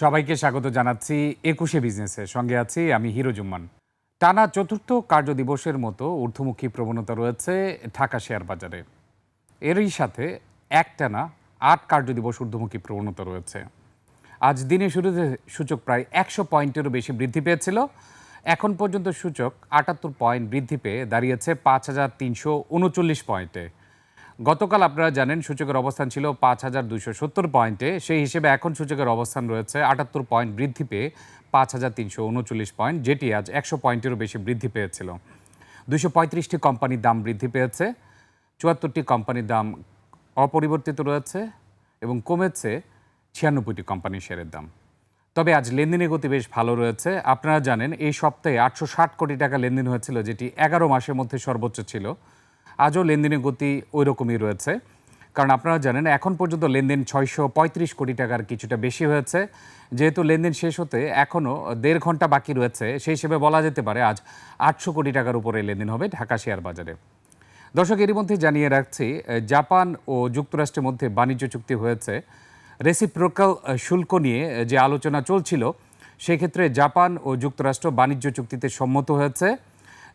সবাইকে স্বাগত জানাচ্ছি একুশে বিজনেসের সঙ্গে আছি আমি হিরো জুম্মান। টানা চতুর্থ কার্য দিবসের মতো ঊর্ধ্বমুখী প্রবণতা রয়েছে ঢাকা শেয়ার বাজারে। এরই সাথে একটানা আট কার্য দিবস ঊর্ধ্বমুখী প্রবণতা রয়েছে। আজ দিনে শুরুতে সূচক প্রায় একশো পয়েন্টেরও বেশি বৃদ্ধি পেয়েছিল। এখন পর্যন্ত সূচক আটাত্তর পয়েন্ট বৃদ্ধি পেয়ে দাঁড়িয়েছে পাঁচ হাজার তিনশো উনচল্লিশ পয়েন্টে। গতকাল আপনারা জানেন সূচকের অবস্থান ছিল পাঁচ হাজার দুইশো সত্তর পয়েন্টে। সেই হিসেবে এখন সূচকের অবস্থান রয়েছে আটাত্তর পয়েন্ট বৃদ্ধি পেয়ে পাঁচ হাজার তিনশো উনচল্লিশ পয়েন্ট, যেটি আজ একশো পয়েন্টেরও বেশি বৃদ্ধি পেয়েছিল। দুশো পঁয়ত্রিশটি কোম্পানির দাম বৃদ্ধি পেয়েছে, চুয়াত্তরটি কোম্পানির দাম অপরিবর্তিত রয়েছে এবং কমেছে ছিয়ানব্বইটি কোম্পানির শেয়ারের দাম। তবে আজ লেনদেনের গতি বেশ ভালো রয়েছে। আপনারা জানেন এই সপ্তাহে আটশো ষাট কোটি টাকা লেনদেন হয়েছিল, যেটি এগারো মাসের মধ্যে সর্বোচ্চ ছিল। আজও লেনদেনের গতি ওই রকমই রয়েছে। কারণ আপনারা জানেন, এখন পর্যন্ত লেনদেন ছয়শো পঁয়ত্রিশ কোটি টাকার কিছুটা বেশি হয়েছে। যেহেতু লেনদেন শেষ হতে এখনও দেড় ঘণ্টা বাকি রয়েছে, সেই হিসেবে বলা যেতে পারে আজ আটশো কোটি টাকার উপরে লেনদেন হবে ঢাকা শেয়ার বাজারে। দর্শক, এরই মধ্যে জানিয়ে রাখছি, জাপান ও যুক্তরাষ্ট্রের মধ্যে বাণিজ্য চুক্তি হয়েছে। রেসিপ্রোকাল শুল্ক নিয়ে যে আলোচনা চলছিল, সেক্ষেত্রে জাপান ও যুক্তরাষ্ট্র বাণিজ্য চুক্তিতে সম্মত হয়েছে।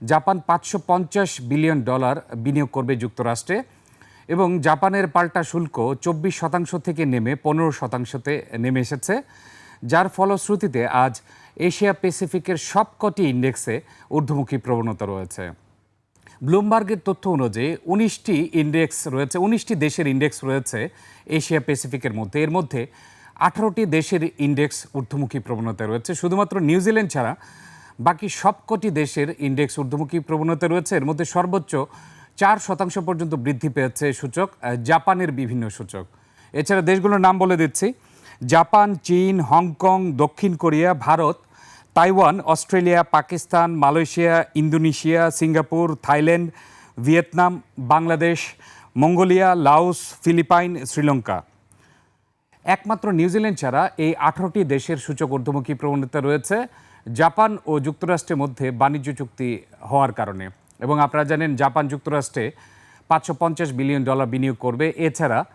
জাপান পাঁচশো পঞ্চাশ বিলিয়ন ডলার বিনিয়োগ করবে যুক্তরাষ্ট্রে এবং জাপানের পাল্টা শুল্ক চব্বিশ শতাংশ থেকে নেমে পনেরো শতাংশতে নেমে এসেছে, যার ফলশ্রুতিতে আজ এশিয়া প্যাসিফিকের সবকটি ইন্ডেক্সে ঊর্ধ্বমুখী প্রবণতা রয়েছে। ব্লুমবার্গের তথ্য অনুযায়ী উনিশটি ইন্ডেক্স রয়েছে, উনিশটি দেশের ইন্ডেক্স রয়েছে এশিয়া প্যাসিফিকের মধ্যে। এর মধ্যে আঠারোটি দেশের ইন্ডেক্স ঊর্ধ্বমুখী প্রবণতা রয়েছে। শুধুমাত্র নিউজিল্যান্ড ছাড়া বাকি সবকটি দেশের ইন্ডেক্স ঊর্ধ্বমুখী প্রবণতা রয়েছে। এর মধ্যে সর্বোচ্চ চার শতাংশ পর্যন্ত বৃদ্ধি পেয়েছে সূচক জাপানের বিভিন্ন সূচক। এছাড়া দেশগুলোর নাম বলে দিচ্ছি। জাপান, চীন, হংকং, দক্ষিণ Korea, Bharat, Taiwan, Australia, Pakistan, Malaysia, Indonesia, Singapore, Thailand, Vietnam, Bangladesh, Mongolia, Laos, Philippine, Sri Lanka. একমাত্র নিউজিল্যান্ড ছাড়া এই আঠারোটি দেশের সূচক ঊর্ধ্বমুখী প্রবণতা রয়েছে। জাপান ও যুক্তরাষ্ট্রের মধ্যে বাণিজ্য চুক্তি হওয়ার কারণে। এবং আপনারা জানেন, জাপান যুক্তরাষ্ট্রে পাঁচশো পঞ্চাশ বিলিয়ন ডলার বিনিয়োগ করবে। এছাড়া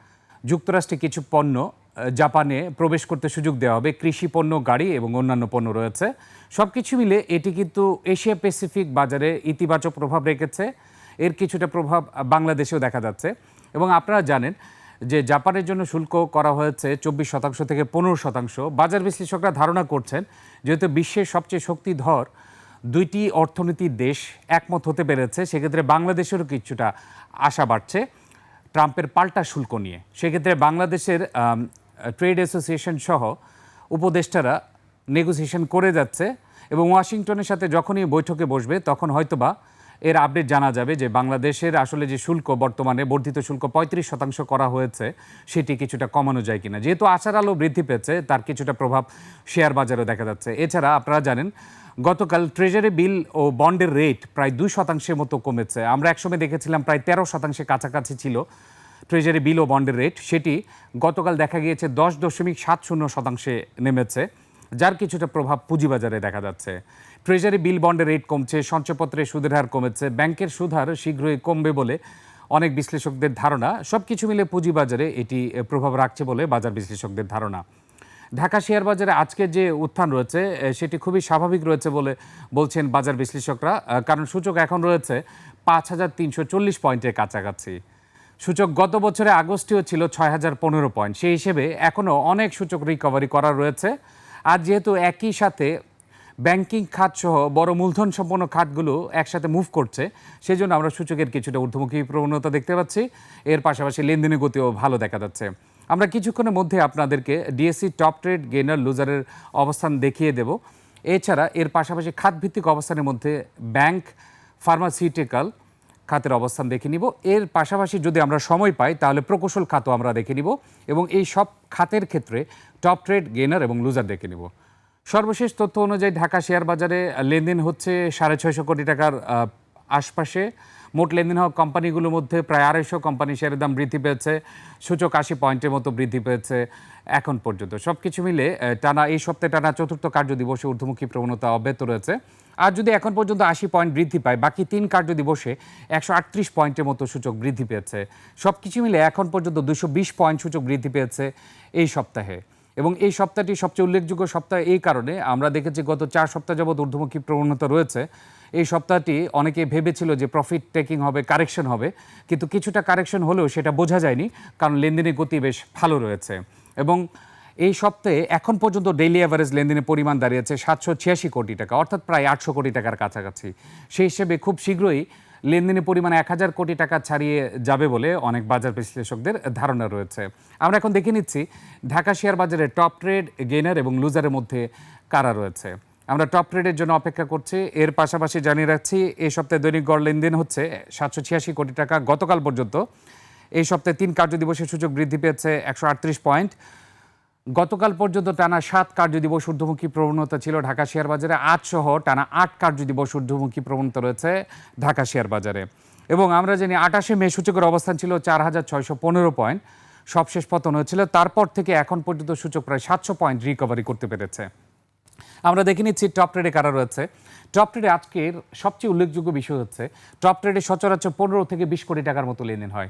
যুক্তরাষ্ট্রে কিছু পণ্য জাপানে প্রবেশ করতে সুযোগ দেওয়া হবে। কৃষি পণ্য, গাড়ি এবং অন্যান্য পণ্য রয়েছে। সব কিছু মিলে এটি কিন্তু এশিয়া প্যাসিফিক বাজারে ইতিবাচক প্রভাব রেখেছে। এর কিছুটা প্রভাব বাংলাদেশেও দেখা যাচ্ছে। এবং আপনারা জানেন যে জাপানের জন্য শুল্ক করা হয়েছে চব্বিশ শতাংশ থেকে পনেরো শতাংশ। বাজার বিশ্লেষকরা ধারণা করছেন, যেহেতু বিশ্বের সবচেয়ে শক্তিধর দুইটি অর্থনীতির দেশ একমত হতে পেরেছে, সেক্ষেত্রে বাংলাদেশেরও কিছুটা আশা বাড়ছে ট্রাম্পের পাল্টা শুল্ক নিয়ে। সেক্ষেত্রে বাংলাদেশের ট্রেড অ্যাসোসিয়েশন সহ উপদেষ্টারা নেগোসিয়েশন করে যাচ্ছে এবং ওয়াশিংটনের সাথে যখনই বৈঠকে বসবে, তখন হয়তোবা এর আপডেট জানা যাবে যে বাংলাদেশের আসলে যে শুল্ক বর্তমানে, বর্ধিত শুল্ক পঁয়ত্রিশ শতাংশ করা হয়েছে, সেটি কিছুটা কমানো যায় কিনা। যেহেতু আশার আলো বৃদ্ধি পেয়েছে, তার কিছুটা প্রভাব শেয়ার বাজারেও দেখা যাচ্ছে। এছাড়া আপনারা জানেন, গতকাল ট্রেজারি বিল ও বন্ডের রেট প্রায় দুই শতাংশের মতো কমেছে। আমরা একসময় দেখেছিলাম প্রায় তেরো শতাংশের কাছাকাছি ছিল ট্রেজারি বিল ও বন্ডের রেট সেটি গতকাল দেখা গিয়েছে দশ দশমিক সাত শূন্য শতাংশে নেমেছে। যার কিছুটা প্রভাব পুঁজিবাজারে দেখা যাচ্ছে। ট্রেজারি বিল বন্ডের রেট কমছে সঞ্চয়পত্রের সুদের হার কমেছে, ব্যাংকের সুদ হার শীঘ্রই কমবে বলে অনেক বিশ্লেষকদের ধারণা। সব কিছু মিলে পুঁজিবাজারে এটি প্রভাব রাখছে বলে বাজার বিশ্লেষকদের ধারণা। ঢাকা শেয়ার বাজারে আজকে যে উত্থান রয়েছে সেটি খুবই স্বাভাবিক রয়েছে বলে বলছেন বাজার বিশ্লেষকরা। কারণ সূচক এখন রয়েছে পাঁচ হাজার তিনশো চল্লিশ পয়েন্টের কাছাকাছি। সূচক গত বছরে আগস্টেও ছিল ছয় হাজার পনেরো পয়েন্ট। সেই হিসেবে এখনও অনেক সূচক রিকভারি করা রয়েছে। আর যেহেতু একই সাথে ব্যাংকিং খাত সহ বড় মূলধন সম্পন্ন খাতগুলো একসাথে মুভ করছে সেই জন্য আমরা সূচকের কিছুটা ঊর্ধ্বমুখী প্রবণতা দেখতে পাচ্ছি। এর পাশাপাশি লেনদেনের গতিও ভালো দেখা যাচ্ছে। আমরা কিছুক্ষণের মধ্যে আপনাদেরকে ডিএসসি টপ ট্রেড গেনার লুজারের অবস্থান দেখিয়ে দেব। এছাড়া এর পাশাপাশি খাতভিত্তিক অবস্থানের মধ্যে ব্যাংক ফার্মাসিউটিক্যাল খাতের অবস্থান দেখে নিব। এর পাশাপাশি যদি আমরা সময় পাই, তাহলে প্রকৌশল খাতও আমরা দেখে নিব এবং এই সব খাতের ক্ষেত্রে টপ ট্রেড গেনার এবং লুজার দেখে নিব। সর্বশেষ তথ্য অনুযায়ী ঢাকা শেয়ার বাজারে লেনদেন হচ্ছে সাড়ে ছয়শো কোটি টাকার আশপাশে। মোট লেনদেন হওয়া কোম্পানিগুলোর মধ্যে প্রায় আড়াইশো কোম্পানি শেয়ারের দাম বৃদ্ধি পেয়েছে। সূচক আশি পয়েন্টের মতো বৃদ্ধি পেয়েছে এখন পর্যন্ত। সব কিছু মিলে টানা এই সপ্তাহে টানা চতুর্থ কার্য দিবসে ঊর্ধ্বমুখী প্রবণতা অব্যাহত রয়েছে। আর যদি এখন পর্যন্ত আশি পয়েন্ট বৃদ্ধি পায়, বাকি তিন কার্য দিবসে একশো আটত্রিশ পয়েন্টের মতো সূচক বৃদ্ধি পেয়েছে। সব কিছু মিলে এখন পর্যন্ত দুশো বিশ পয়েন্ট সূচক বৃদ্ধি পেয়েছে এই সপ্তাহে। এবং এই সপ্তাহটি সবচেয়ে উল্লেখযোগ্য সপ্তাহ এই কারণে, আমরা দেখেছি গত চার সপ্তাহ যাবৎ ঊর্ধ্বমুখী প্রবণতা রয়েছে। এই সপ্তাহটি অনেকে ভেবেছিল যে প্রফিট টেকিং হবে কারেকশন হবে, কিন্তু কিছুটা কারেকশন হলেও সেটা বোঝা যায়নি, কারণ লেনদেনের গতি বেশ ভালো রয়েছে। এবং এই সপ্তাহে এখন পর্যন্ত ডেইলি অ্যাভারেজ লেনদেনের পরিমাণ দাঁড়িয়েছে সাতশো ছিয়াশি কোটি টাকা, অর্থাৎ প্রায় আটশো কোটি টাকার কাছাকাছি। সেই হিসেবে খুব শীঘ্রই লেনদেনের পরিমাণ এক হাজার কোটি টাকা ছাড়িয়ে যাবে বলে অনেক বাজার বিশ্লেষকদের ধারণা রয়েছে। আমরা এখন দেখে নিচ্ছি ঢাকা শেয়ার বাজারে টপ ট্রেড গেইনার এবং লুজারের মধ্যে কারা রয়েছে। আমরা টপ ট্রেডের জন্য অপেক্ষা করছি। এর পাশাপাশি জানিয়ে রাখছি, এই সপ্তাহে দৈনিক গড় লেনদেন হচ্ছে সাতশো ছিয়াশি কোটি টাকা। গতকাল পর্যন্ত এই সপ্তাহে তিন কার্যদিবসের সূচক বৃদ্ধি পেয়েছে একশো আটত্রিশ পয়েন্ট। গতকাল পর্যন্ত টানা সাত কার্যদিবস ঊর্ধ্বমুখী প্রবণতা ছিল ঢাকা শেয়ার বাজারে। আজ সহ টানা আট কার্যদিবস ঊর্ধ্বমুখী প্রবণতা রয়েছে ঢাকা শেয়ার বাজারে। এবং আমরা জানি আটাশে মে সূচকের অবস্থান ছিল চার হাজার ছয়শো পনেরো পয়েন্ট। সবশেষ পতন হয়েছিল। তারপর থেকে এখন পর্যন্ত সূচক প্রায় সাতশো পয়েন্ট রিকভারি করতে পেরেছে। আমরা দেখে নিচ্ছি টপ ট্রেডে কারা রয়েছে। টপ ট্রেডে আজকের সবচেয়ে উল্লেখযোগ্য বিষয় হচ্ছে টপ ট্রেডে সচরাচর পনেরো থেকে বিশ কোটি টাকার মতো লেনদেন হয়।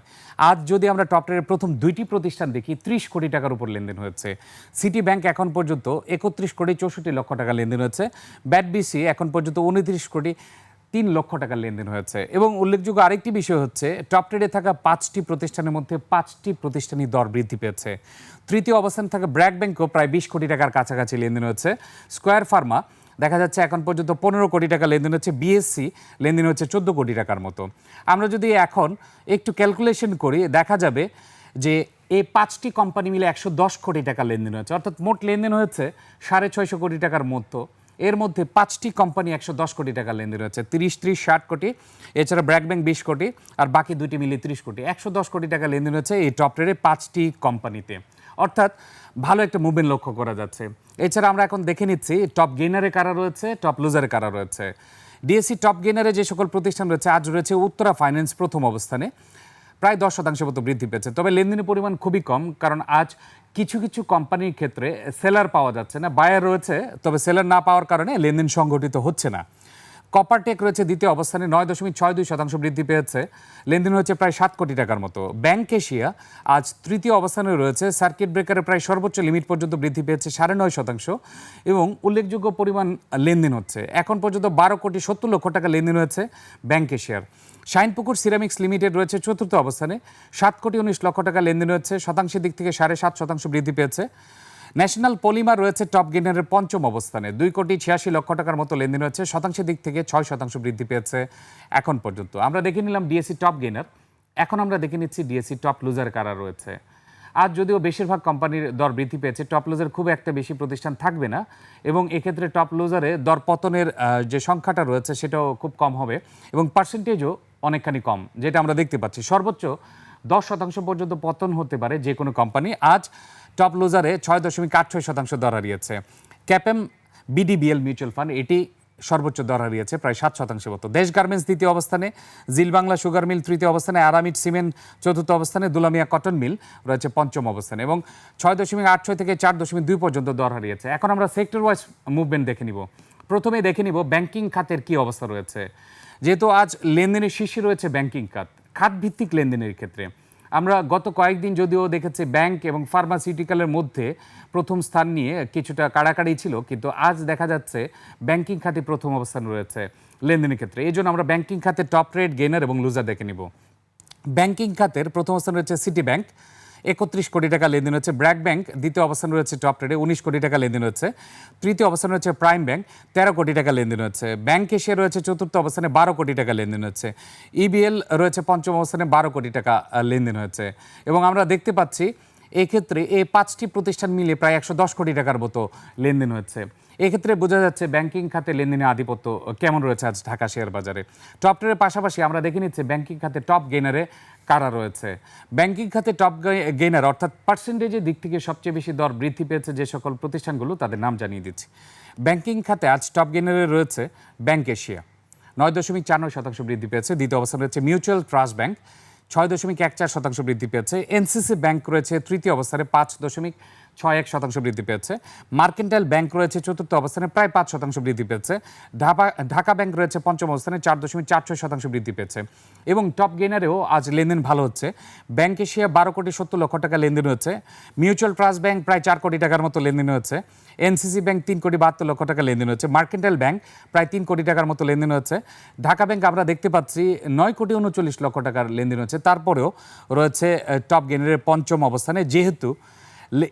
আজ যদি আমরা টপ ট্রেডের প্রথম দুইটি প্রতিষ্ঠান দেখি, ত্রিশ কোটি টাকার উপর লেনদেন হয়েছে। সিটি ব্যাংক এখন পর্যন্ত একত্রিশ কোটি চৌষট্টি লক্ষ টাকা লেনদেন হয়েছে। ব্যাট বিসি এখন পর্যন্ত উনত্রিশ কোটি তিন লক্ষ টাকার লেনদেন হয়েছে। এবং উল্লেখযোগ্য আরেকটি বিষয় হচ্ছে টপ ট্রেডে থাকা পাঁচটি প্রতিষ্ঠানের মধ্যে পাঁচটি প্রতিষ্ঠানই দর বৃদ্ধি পেয়েছে। তৃতীয় অবস্থানে থাকা ব্র্যাক ব্যাংকও প্রায় বিশ কোটি টাকার কাছাকাছি লেনদেন হয়েছে। স্কোয়ার ফার্মা দেখা যাচ্ছে এখন পর্যন্ত পনেরো কোটি টাকা লেনদেন হচ্ছে। বিএসসি লেনদেন হচ্ছে চোদ্দ কোটি টাকার মতো। আমরা যদি এখন একটু ক্যালকুলেশন করি, দেখা যাবে যে এই পাঁচটি কোম্পানি মিলে একশো দশ কোটি টাকা লেনদেন হয়েছে। অর্থাৎ মোট লেনদেন হয়েছে সাড়ে ছয়শো কোটি টাকার মতো। এর মধ্যে পাঁচটি কোম্পানি একশো দশ কোটি টাকা লেনদেন হয়েছে তিরিশ, ত্রিশ, ষাট কোটি, এছাড়া ব্র্যাক ব্যাংক বিশ কোটি, আর বাকি দুটি মিলিয়ে তিরিশ কোটি। একশো দশ কোটি টাকা লেনদেন হয়েছে এই টপ ট্রেডে পাঁচটি কোম্পানিতে অর্থাৎ ভালো একটা মুভমেন্ট লক্ষ্য করা যাচ্ছে। এছাড়া আমরা এখন দেখে নিচ্ছি টপ গেইনারে কারা রয়েছে টপ লুজারে কারা রয়েছে। ডিএসসি টপ গেইনারে যে সকল প্রতিষ্ঠান রয়েছে, আজ রয়েছে উত্তরা ফাইন্যান্স প্রথম অবস্থানে। প্রায় দশ শতাংশ মতো বৃদ্ধি পেয়েছে। তবে লেনদেনের পরিমাণ খুবই কম, কারণ আজ কিছু কিছু কোম্পানির ক্ষেত্রে সেলার পাওয়া যাচ্ছে না, বায়ার রয়েছে, তবে সেলার না পাওয়ার কারণে লেনদেন সংগঠিত হচ্ছে না। কপারটেক রয়েছে দ্বিতীয় অবস্থানে, নয় দশমিক ছয় দুই শতাংশ বৃদ্ধি পেয়েছে, লেনদেন হয়েছে প্রায় সাত কোটি টাকার মতো। ব্যাংক এশিয়া আজ তৃতীয় অবস্থানে রয়েছে সার্কিট ব্রেকারে প্রায় সর্বোচ্চ লিমিট পর্যন্ত বৃদ্ধি পেয়েছে সাড়ে নয় শতাংশ, এবং উল্লেখযোগ্য পরিমাণ লেনদেন হচ্ছে। এখন পর্যন্ত বারো কোটি সত্তর লক্ষ টাকা লেনদেন হয়েছে ব্যাংক এশিয়ার শাইনপুকুর সিরামিক্স লিমিটেড রয়েছে চতুর্থ অবস্থানে। সাত কোটি উনিশ লক্ষ টাকা লেনদেন হচ্ছে শতাংশের দিক থেকে সাড়ে সাত শতাংশ বৃদ্ধি পেয়েছে। ন্যাশনাল পলিমার রয়েছে টপ গেইনারের পঞ্চম অবস্থানে। দুই কোটি ছিয়াশি লক্ষ টাকার মতো লেনদেন হচ্ছে শতাংশের দিক থেকে ছয় শতাংশ বৃদ্ধি পেয়েছে এখন পর্যন্ত। আমরা দেখে নিলাম ডিএসসি টপ গেইনার। এখন আমরা দেখে নিচ্ছি ডিএসসি টপ লুজার কারা রয়েছে। আজ যদিও বেশিরভাগ কোম্পানির দর বৃদ্ধি পেয়েছে, টপ লুজার খুব একটা বেশি প্রতিষ্ঠান থাকবে না এবং এক্ষেত্রে টপ লুজারে দর পতনের যে সংখ্যাটা রয়েছে সেটাও খুব কম হবে এবং পার্সেন্টেজও অনেকখানি কম, যেটা আমরা দেখতে পাচ্ছি। সর্বোচ্চ দশ শতাংশ পর্যন্ত পতন হতে পারে যে কোনো কোম্পানি। আজ টপ লুজারে ছয় দশমিক আট ছয় শতাংশ দর হারিয়েছে। ক্যাপেম বিডিবিএল মিউচুয়াল ফান্ড, এটি সর্বোচ্চ দর হারিয়েছে, প্রায় সাত শতাংশের মতো। দেশ গার্মেন্টস দ্বিতীয় অবস্থানে, জিল বাংলা সুগার মিল তৃতীয় অবস্থানে, আরামিট সিমেন্ট চতুর্থ অবস্থানে, দুলামিয়া কটন মিল রয়েছে পঞ্চম অবস্থানে এবং ছয় দশমিক আট ছয় থেকে চার দশমিক দুই পর্যন্ত দর হারিয়েছে। এখন আমরা সেক্টর ওয়াইজ মুভমেন্ট দেখে নিব। প্রথমে দেখে নিব ব্যাংকিং খাতের কি অবস্থা রয়েছে। যেহেতু আজ লেনদেনের শীর্ষে রয়েছে ব্যাংকিং খাত খাত ভিত্তিক লেনদেনের ক্ষেত্রে। আমরা গত কয়েকদিন যদিও দেখেছি ব্যাংক এবং ফার্মাসিউটিক্যালের মধ্যে প্রথম স্থান নিয়ে কিছুটা কাড়াকাড়ি ছিল, কিন্তু আজ দেখা যাচ্ছে ব্যাংকিং খাতে প্রথম অবস্থান রয়েছে লেনদেনের ক্ষেত্রে। এই জন্য আমরা ব্যাংকিং খাতে টপ রেট গেনার এবং লুজার দেখে নিব। ব্যাংকিং খাতের প্রথম অবস্থান রয়েছে সিটি ব্যাংক একত্রিশ কোটি টাকা লেনদেন হচ্ছে ব্র্যাক ব্যাংক দ্বিতীয় অবস্থান রয়েছে টপ ট্রেডে, উনিশ কোটি টাকা লেনদেন হচ্ছে তৃতীয় অবস্থান রয়েছে প্রাইম ব্যাংক, তেরো কোটি টাকা লেনদেন হচ্ছে ব্যাংক এশিয়া রয়েছে চতুর্থ অবস্থানে বারো কোটি টাকা লেনদেন হচ্ছে ইবিএল রয়েছে পঞ্চম অবস্থানে বারো কোটি টাকা লেনদেন হচ্ছে এবং আমরা দেখতে পাচ্ছি এক্ষেত্রে এই পাঁচটি প্রতিষ্ঠান মিলে প্রায় একশো দশ কোটি টাকার মতো লেনদেন হচ্ছে। এক্ষেত্রে বোঝা যাচ্ছে ব্যাংকিং খাতে লেনদেনের আধিপত্য কেমন রয়েছে আজ ঢাকা শেয়ার বাজারে। টপ টের পাশাপাশি আমরা দেখে নিচ্ছি ব্যাংকিং খাতে টপ গেইনারে কারা রয়েছে। ব্যাংকিং খাতে টপ গেইনার অর্থাৎ পার্সেন্টেজের দিক থেকে সবচেয়ে বেশি দর বৃদ্ধি পেয়েছে যে সকল প্রতিষ্ঠানগুলো, তাদের নাম জানিয়ে দিচ্ছি। ব্যাংকিং খাতে আজ টপ গেইনারে রয়েছে ব্যাংক এশিয়া। নয় দশমিক চার নয় শতাংশ বৃদ্ধি পেয়েছে। দ্বিতীয় অবস্থানে রয়েছে মিউচুয়াল ট্রাস্ট ব্যাংক। ছয় দশমিক এক চার শতাংশ বৃদ্ধি পেয়েছে। এনসিসি ব্যাংক রয়েছে তৃতীয় অবস্থানে পাঁচ দশমিক ছয় এক শতাংশ বৃদ্ধি পেয়েছে। মার্কেন্টাইল ব্যাংক রয়েছে চতুর্থ অবস্থানে, প্রায় পাঁচ শতাংশ বৃদ্ধি পেয়েছে। ঢাকা ঢাকা ব্যাংক রয়েছে পঞ্চম অবস্থানে, চার দশমিক চার ছয় শতাংশ বৃদ্ধি পেয়েছে। এবং টপ গেনারেও আজ লেনদেন ভালো হচ্ছে। ব্যাংক এশিয়া বারো কোটি সত্তর লক্ষ টাকা লেনদেন হচ্ছে। মিউচুয়াল ট্রাস্ট ব্যাংক প্রায় চার কোটি টাকার মতো লেনদেন হচ্ছে। এনসিসি ব্যাংক তিন কোটি বাহাত্তর লক্ষ টাকা লেনদেন হচ্ছে। মার্কেন্টাইল ব্যাংক প্রায় তিন কোটি টাকার মতো লেনদেন হচ্ছে। ঢাকা ব্যাংক আমরা দেখতে পাচ্ছি নয় কোটি উনচল্লিশ লক্ষ টাকার লেনদেন হচ্ছে। তারপরেও রয়েছে টপ গেনারের পঞ্চম অবস্থানে। যেহেতু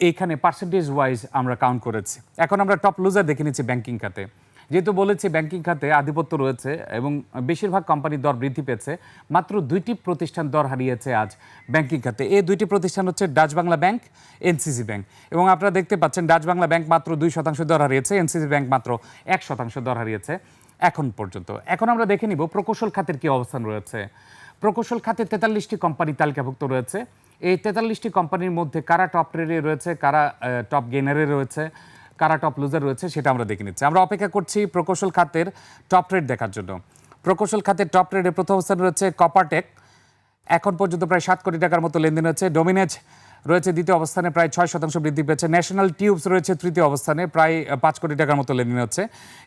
এখানে পার্সেন্টেজ ওয়াইজ আমরা কাউন্ট করেছি। এখন আমরা টপ লুজার দেখে নিচ্ছি ব্যাংকিং খাতে। যেহেতু বলেছি ব্যাংকিং খাতে আধিপত্য রয়েছে এবং বেশিরভাগ কোম্পানির দর বৃদ্ধি পেয়েছে, মাত্র দুইটি প্রতিষ্ঠান দর হারিয়েছে আজ ব্যাংকিং খাতে। এই দুইটি প্রতিষ্ঠান হচ্ছে Dutch Bangla bank NCC bank এবং আপনারা দেখতে পাচ্ছেন ডাচ বাংলা ব্যাংক মাত্র দুই শতাংশ দর হারিয়েছে এনসিসি ব্যাংক মাত্র এক শতাংশ দর হারিয়েছে এখন পর্যন্ত। এখন আমরা দেখে নিব প্রকৌশল খাতের কি অবস্থান রয়েছে। প্রকৌশল খাতে তেতাল্লিশটি কোম্পানি তালিকাভুক্ত রয়েছে। এই তেতাল্লিশটি কোম্পানির মধ্যে কারা টপ ট্রেডে রয়েছে, কারা টপ গেনারে রয়েছে, কারা টপ লুজার রয়েছে সেটা আমরা দেখে নিচ্ছি। আমরা অপেক্ষা করছি প্রকৌশল খাতের টপ ট্রেড দেখার জন্য। প্রকৌশল খাতের টপ ট্রেডে প্রথম অবস্থান রয়েছে কপারটেক এখন পর্যন্ত প্রায় সাত কোটি টাকার মতো লেনদেন হচ্ছে। ডোমিনেজ রয়েছে দ্বিতীয় অবস্থানে প্রায় ছয় শতাংশ বৃদ্ধি পেয়েছে। ন্যাশনাল টিউবস রয়েছে তৃতীয় অবস্থানে, প্রায় পাঁচ কোটি টাকার মতো লেনদেন হচ্ছে।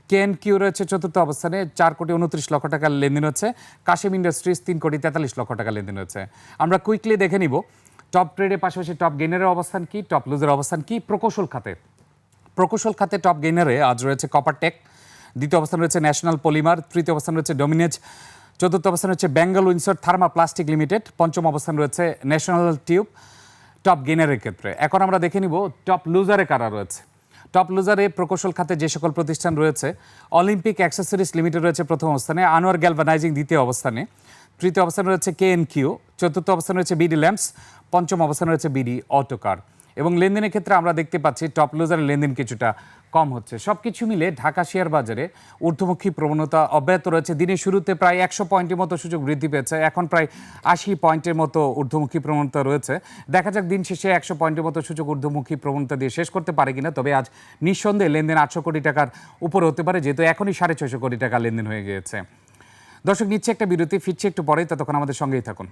কেএন কিউ রয়েছে চতুর্থ অবস্থানে, চার কোটি উনত্রিশ লক্ষ টাকার লেনদেন হচ্ছে। কাশিম ইন্ডাস্ট্রিজ তিন কোটি তেতাল্লিশ লক্ষ টাকা লেনদেন হচ্ছে। আমরা কুইকলি দেখে নিব টপ ট্রেডের পাশাপাশি টপ গেইনারের অবস্থান কি টপ লুজের অবস্থান কি, প্রকৌশল খাতে। প্রকৌশল খাতে টপ গেইনারে আজ রয়েছে কপার টেক দ্বিতীয় অবস্থান রয়েছে ন্যাশনাল পলিমার তৃতীয় অবস্থান রয়েছে ডোমিনেজ চতুর্থ অবস্থান রয়েছে Bengal Windsor thermo plastic limited পঞ্চম অবস্থান রয়েছে ন্যাশনাল টিউব টপ গেনারের ক্ষেত্রে। এখন আমরা দেখে নিব টপ লুজারে কারা রয়েছে। টপ লুজারে প্রকৌশল খাতে যে সকল প্রতিষ্ঠান রয়েছে অলিম্পিক অ্যাক্সেসরিজ লিমিটেড রয়েছে প্রথম অবস্থানে আনোয়ার গ্যালভানাইজিং দ্বিতীয় অবস্থানে, তৃতীয় অবস্থানে রয়েছে কে এন কিউ চতুর্থ অবস্থানে রয়েছে বিডি ল্যাম্পস পঞ্চম অবস্থানে রয়েছে বিডি অটোকার এবং লেনদেনের ক্ষেত্রে আমরা দেখতে পাচ্ছি টপ লুজারের লেনদেন কিছুটা কম হচ্ছে। সব কিছু মিলে ঢাকা শেয়ার বাজারে ঊর্ধ্বমুখী প্রবণতা অব্যাহত রয়েছে। দিনের শুরুতে প্রায় একশো পয়েন্টের মতো সূচক বৃদ্ধি পেয়েছে। এখন প্রায় আশি পয়েন্টের মতো ঊর্ধ্বমুখী প্রবণতা রয়েছে। দেখা যাক দিন শেষে একশো পয়েন্টের মতো সূচক ঊর্ধ্বমুখী প্রবণতা দিয়ে শেষ করতে পারে কিনা। তবে আজ নিঃসন্দেহে লেনদেন আটশো কোটি টাকার উপরে হতে পারে, যেহেতু এখনই সাড়ে ছয়শো কোটি টাকা লেনদেন হয়ে গিয়েছে। দর্শক, নিচ্ছে একটা বিরতি, ফিরছে একটু পরেই। ততক্ষণ আমাদের সঙ্গেই থাকুন।